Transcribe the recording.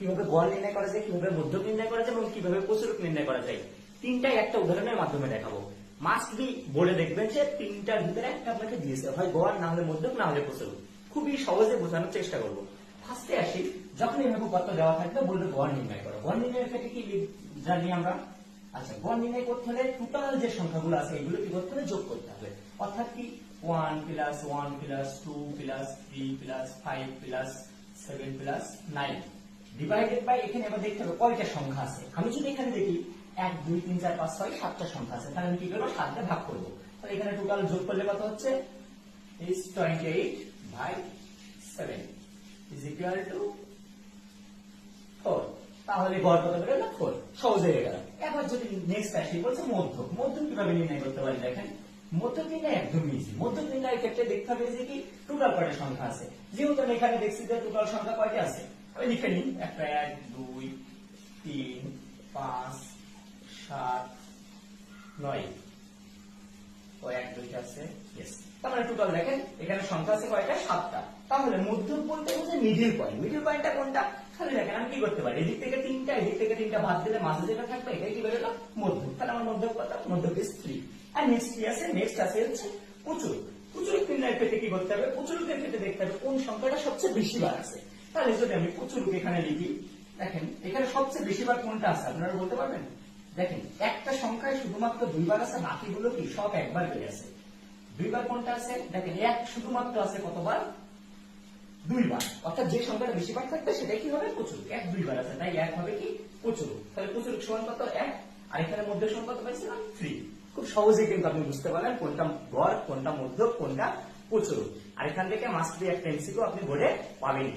কীভাবে গড় নির্ণয় করা যায়, কীভাবে মধ্যক নির্ণয় করা যায় এবং কীভাবে প্রচুরক নির্ণয় করা যায়। তিনটাই একটা উদাহরণের মাধ্যমে দেখাবো। মাস্ট বি বলে দেখবেন যে তিনটার ভিতরে একটা আপনাকে দিয়েছে, হয় গড়, না হলে মধ্যক, না হলে প্রচুরক খুবই সহজে বোঝানোর চেষ্টা করব। ফার্স্টে আসি যখন এভাবে কত দেওয়া থাকবে বলবে গড় নির্ণয় করো। গড় নির্ণয়ের ক্ষেত্রে কি জানি আমরা? আচ্ছা গড় নির্ণয় করতে হলে টোটাল যে সংখ্যাগুলো আছে, এগুলো কি করতে হবে? যোগ করতে হবে। অর্থাৎ কি? One plus one plus two plus three plus five plus seven plus nine divided by এখানে আবার দেখতে হবে কয়টা সংখ্যা আছে? আমি যদি এখানে দেখি এক, দুই, তিন, চার, পাঁচ, ছয়, সাতটা সংখ্যা আছে, তাহলে আমি কি করব? সাতটা ভাগ করব। তাহলে এখানে টোটাল যোগ করলে কত হচ্ছে? Is 28 by 7 is equal to 4 তাহলে গড় কত বেরোলো 4 সহজ হয়ে গেল। এবার যদি নেক্সট আসি, বলছে মধ্যক। মধ্যক কীভাবে নির্ণয় করতে পারি দেখেন? মধ্যক নির্ণয় একদম ইজি মধ্যক নির্ণয়ের ক্ষেত্রে দেখতে হবে যে কি টোটাল কয়টা সংখ্যা আছে? যেহেতু আমি এখানে দেখছি যে টোটাল সংখ্যা কয়টা আছে? লিখে নিই একটা এক দুই তিন পাঁচ সাত নয় ও এক দুইটা আছে ইয়েস টোটাল দেখেন এখানে সংখ্যা আছে কয়টা সাতটা তাহলে মধ্যক বলতে হচ্ছে মিডিল পয়েন্ট মিডিল পয়েন্টটা কোনটা তাহলে দেখেন আমি কি করতে পারি এদিক থেকে তিনটা এদিক থেকে তিনটা বাদ দিলে মাঝে যেটা থাকবে এটাই কি বেরোলো মধ্যক তাহলে আমার মধ্যক কত মধ্যক ইস থ্রি আর নেক্সট কি আছে নেক্সট আছে হচ্ছে প্রচুর প্রচুর নির্ণয়ের ক্ষেত্রে কি করতে হবে প্রচুরকের ক্ষেত্রে দেখতে হবে কোন সংখ্যাটা সবচেয়ে বেশি বার আছে তাহলে যদি আমি প্রচুরকে এখানে লিখি, দেখেন, এখানে সবচেয়ে বেশি বার কোনটা আছে, আপনারা বলতে পারবেন? দেখেন, একটা সংখ্যায় শুধুমাত্র দুইবার আছে, বাকিগুলো কি সব একবার বেড়ে আছে দুইবার কোনটা আছে? দেখেন, এক শুধুমাত্র আছে কতবার? দুইবার। অর্থাৎ যে সংখ্যাটা বেশি বার থাকবে সেটাই কি হবে? প্রচুর এক দুইবার আছে, তাই এক হবে কি? প্রচুর তাহলে প্রচুর সমান কত? এক। আর এখানে মধ্যে সমান কত পাইছিলাম? থ্রি খুব সহজেই কিন্তু আপনি বুঝতে পারলেন কোনটা গড়, কোনটা মধ্য কোনটা প্রচুর আর এখান থেকে মাস্ট বি একটা এমসিকিউ আপনি বোর্ডে পাবেন